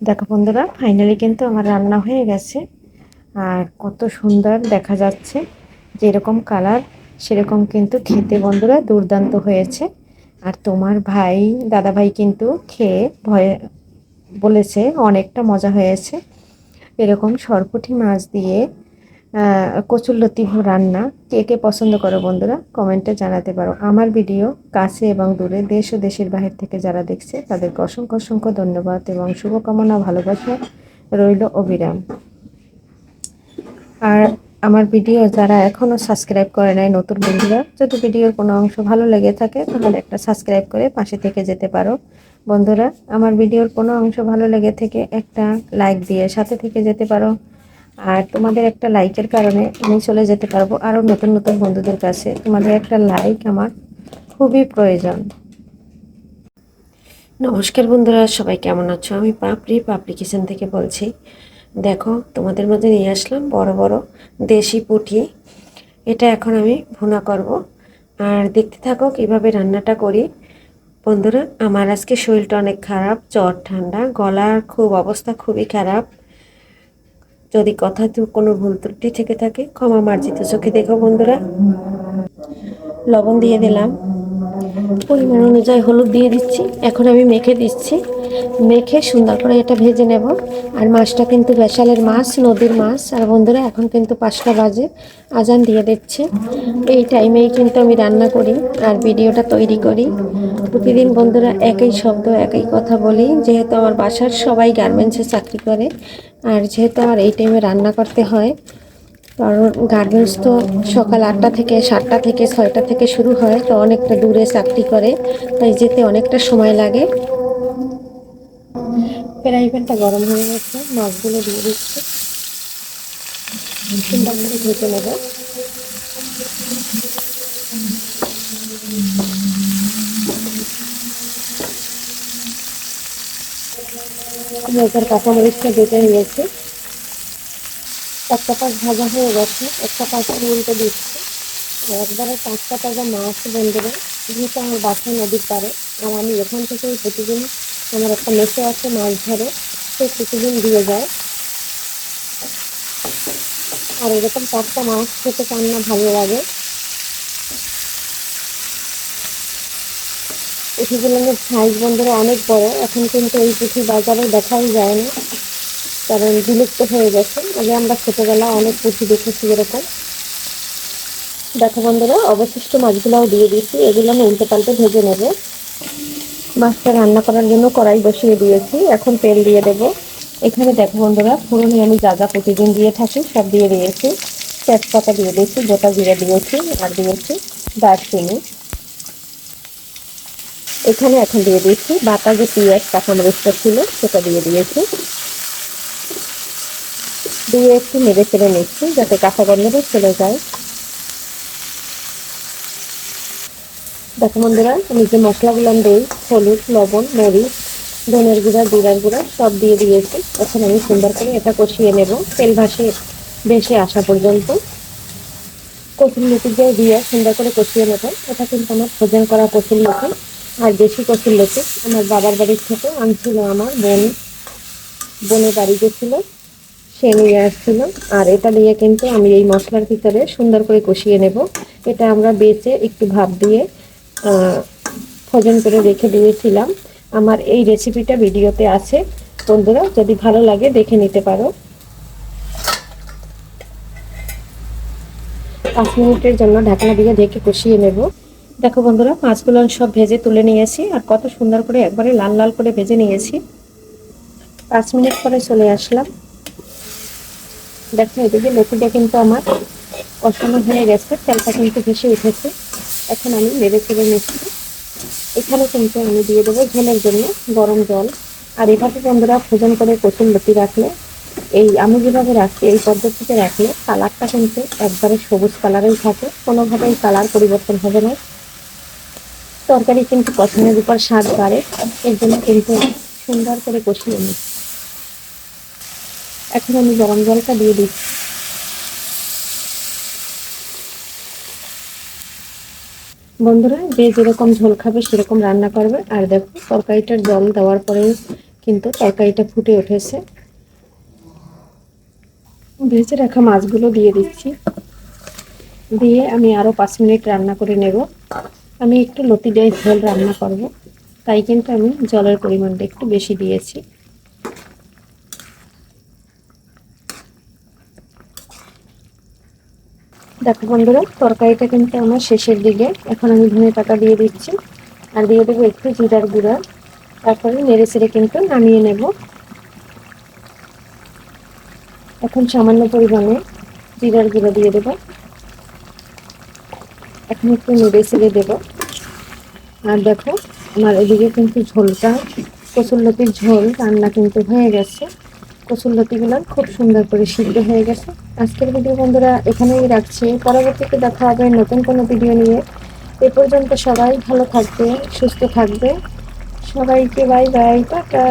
দেখো বন্ধুরা ফাইনালি কিন্তু আমার রান্না হয়ে গেছে। আর কত সুন্দর দেখা যাচ্ছে, যেরকম কালার সেরকম কিন্তু খেতে বন্ধুরা দুর্দান্ত হয়েছে। আর তোমার ভাই দাদা ভাই কিন্তু খেয়ে ভয়ে বলেছে, অনেকটা মজা হয়েছে। এরকম সরপুটি মাছ দিয়ে কচুরলতি রান্না। কে কে পছন্দ করো বন্ধুরা, কমেন্টে জানাতে পারো। আমার ভিডিও কাছে এবং দূরে দেশ ও দেশের বাহির থেকে যারা দেখছে, তাদেরকে অসংখ্য অসংখ্য ধন্যবাদ এবং শুভকামনা, ভালোবাসা রইল অবিরাম। আর আমার ভিডিও যারা এখনও সাবস্ক্রাইব করে নাই, নতুন বন্ধুরা, যদি ভিডিওর কোনো অংশ ভালো লেগে থাকে, তাহলে একটা সাবস্ক্রাইব করে পাশে থেকে যেতে পারো। বন্ধুরা, আমার ভিডিওর কোনো অংশ ভালো লেগে থেকে একটা লাইক দিয়ে সাথে থেকে যেতে পারো। আর তোমাদের একটা লাইকের কারণে আমি চলে যেতে পারব আরও নতুন নতুন বন্ধুদের কাছে। তোমাদের একটা লাইক আমার খুবই প্রয়োজন। নমস্কার বন্ধুরা, সবাই কেমন আছো? আমি পাপড়ি পাপড়ি কিচেন থেকে বলছি। দেখো, তোমাদের মধ্যে নিয়ে আসলাম বড় বড় দেশি পুঁটি। এটা এখন আমি ভুনা করব। আর দেখতে থাকো কীভাবে রান্নাটা করি। বন্ধুরা, আমার আজকে শরীরটা অনেক খারাপ, জ্বর, ঠান্ডা, গলার খুব অবস্থা খুবই খারাপ। যদি কথা তো কোনো ভুল ত্রুটি থেকে থাকে, ক্ষমা মার্জিত চোখে দেখো বন্ধুরা। লবণ দিয়ে দিলাম। পরিমাণ অনুযায়ী হলুদ দিয়ে দিচ্ছি। এখন আমি মেখে দিচ্ছি। মেখে সুন্দর করে এটা ভেজে নেব। আর মাছটা কিন্তু বেশালের মাছ, নদীর মাছ। আর বন্ধুরা, এখন কিন্তু পাঁচটা বাজে। আজান দিয়ে দিচ্ছে। এই টাইমেই কিন্তু আমি রান্না করি আর ভিডিওটা তৈরি করি। প্রতিদিন বন্ধুরা, একই শব্দ, একই কথা বলি। যেহেতু আমার বাসার সবাই গার্মেন্টসে চাকরি করে আর যেহেতু আমার এই টাইমে রান্না করতে হয়, কারণ গার্মেন্টস তো সকাল আটটা থেকে সাতটা থেকে ছয়টা থেকে শুরু হয়, তো অনেকটা দূরে চাকরি করে, তাই যেতে অনেকটা সময় লাগে। ফ্রাই প্যানটা গরম হয়ে গেছে, মাছগুলো দিয়ে দিচ্ছে। সুন্দর করে নেব। পেঁয়াজের কাঁচামরিচটা বেটে নিয়েছি। একটা পাশ ভাজা হয়ে গেছে, একটা পাশ উল্টে দিচ্ছি। একবারে পাঁচটা তাজা মাছ বন্ধুরা যেহেতু আমার বাসা নদীর পারে আর আমি এখান থেকে প্রতিদিন আমার একটা মেসে আছে মাছ ধরে, সে প্রতিদিন দিয়ে যায়। আর এরকম চারটা মাছ খেতে কান্না ভালো লাগে। পুঁথিগুলোর সাইজ বন্ধুরা অনেক বড়। এখন কিন্তু এই পুঁথি বাজারে দেখাই যায় না কারণ বিলুপ্ত হয়ে গেছে। আগে আমরা ছোটোবেলা অনেক পুঁথি দেখেছি এরকম। দেখো বন্ধুরা, অবশিষ্ট মাছগুলোও দিয়ে দিয়েছি। এগুলো আমি উল্টে পাল্টে ভেজে নেব। মাছটা রান্না করার জন্য কড়াই বসিয়ে দিয়েছি। এখন তেল দিয়ে দেব। এখানে দেখো বন্ধুরা, পুরোনো আমি যা যা প্রতিদিন দিয়ে থাকি সব দিয়ে দিয়েছি। তেজপাতা দিয়ে দিয়েছি, গোটা জিরে দিয়েছি, আর দিয়েছি দারচিনি। এখানে এখন দিয়ে দিয়েছি বাটা যে পেঁয়াজ কাঁচামরিচটা ছিল, সেটা দিয়ে দিয়েছি। দিয়ে একটু নেড়ে চেড়ে নিচ্ছি, যাতে কাঁচা গন্ধটা চলে যায়। দেখো বন্ধুরা, আমি যে মশলাগুলো দিই, হলুদ, লবণ, মরিচ, ধনের গুঁড়া, জিরার গুঁড়া, সব দিয়ে দিয়েছি। এখন আমি সুন্দর করে এটা কষিয়ে নেব। তেল ভাসে বেশি আসা পর্যন্ত। কচুর লতি দিয়ে দিয়ে সুন্দর করে কষিয়ে নেব, এটা কিন্তু আমার ভোজন করা কচুর লতি আর বেশি কচুর লতি আমার বাবার বাড়ির থেকে। আনছিল আমার বোন। বোনের বাড়ি গেছিল, সে নিয়ে আসছিল। আর এটা দিয়ে কিন্তু আমি এই মশলার ভিতরে সুন্দর করে কষিয়ে নেব। এটা আমরা বেচে একটু ভাব দিয়ে ভোজন করে রেখে দিয়েছিলাম। আমার এই রেসিপিটা ভিডিওতে আছে। বন্ধুরা, যদি ভালো লাগে দেখে নিতে পারো। পাঁচ মিনিটের জন্য ঢাকনা দিয়ে ঢেকে কষিয়ে নেব। দেখো বন্ধুরা, মাছগুলো সব ভেজে তুলে নিয়েছি আর কত সুন্দর করে একবারে লাল লাল করে ভেজে নিয়েছি। পাঁচ মিনিট পরে চলে আসলাম। দেখো এদিকে লতিটা কিন্তু আমার কষানো হয়ে গেছে, তেলটা কিন্তু ভেসে উঠেছে। এখন আমি নেড়ে চেড়ে নিচ্ছি। এখানে কিন্তু আমি দিয়ে দেবো ঝোলের জন্য গরম জল। আর এভাবে বন্ধুরা ভোজন করে কচুর লতি রাখলে, এই আমি যেভাবে রাখছি এই পদ্ধতিতে রাখলে কালারটা কিন্তু একবারে সবুজ কালারেই থাকে। কোনোভাবেই কালার পরিবর্তন হবে না। তরকারি কিন্তু পছন্দের উপর স্বাদ বাড়ে, এর জন্য কিন্তু সুন্দর করে কষিয়ে নিই। এখন আমি গরম জলটা দিয়ে দিচ্ছি বন্ধুরা, যে যেরকম ঝোল খাবে সেরকম রান্না করবে। আর দেখো, তরকারিটার জল দেওয়ার পরে কিন্তু তরকারিটা ফুটে উঠেছে। ভেজে রাখা মাছগুলো দিয়ে দিচ্ছি। দিয়ে আমি আরও পাঁচ মিনিট রান্না করে নেব। আমি একটু লতি দিয়ে ঝোল রান্না করব, তাই কিন্তু আমি জলের পরিমাণটা একটু বেশি দিয়েছি। দেখো বন্ধুরা, তরকারিটা কিন্তু আমার শেষের দিকে, এখন আমি ধনে পাতা দিয়ে দিচ্ছি, আর দিয়ে দেবো একটু জিরার গুঁড়া, তারপরে নেড়ে চেড়ে কিন্তু নামিয়ে নেব। এখন সামান্য পরিমাণে জিরার গুঁড়ো দিয়ে দেবো। এখন একটু নেড়ে চেড়ে দেবো। আর দেখো, আমার এদিকে কিন্তু ঝোলটা, কচুরলতির ঝোল রান্না কিন্তু হয়ে গেছে। কচুরলতিগুলো খুব সুন্দর করে সিদ্ধ হয়ে গেছে। আজকের ভিডিও বন্ধুরা এখানেই রাখছি। পরবর্তীতে দেখা হবে নতুন কোনো ভিডিও নিয়ে। এ পর্যন্ত সবাই ভালো থাকবে সুস্থ থাকবে সবাইকে বাই বাই টাটা।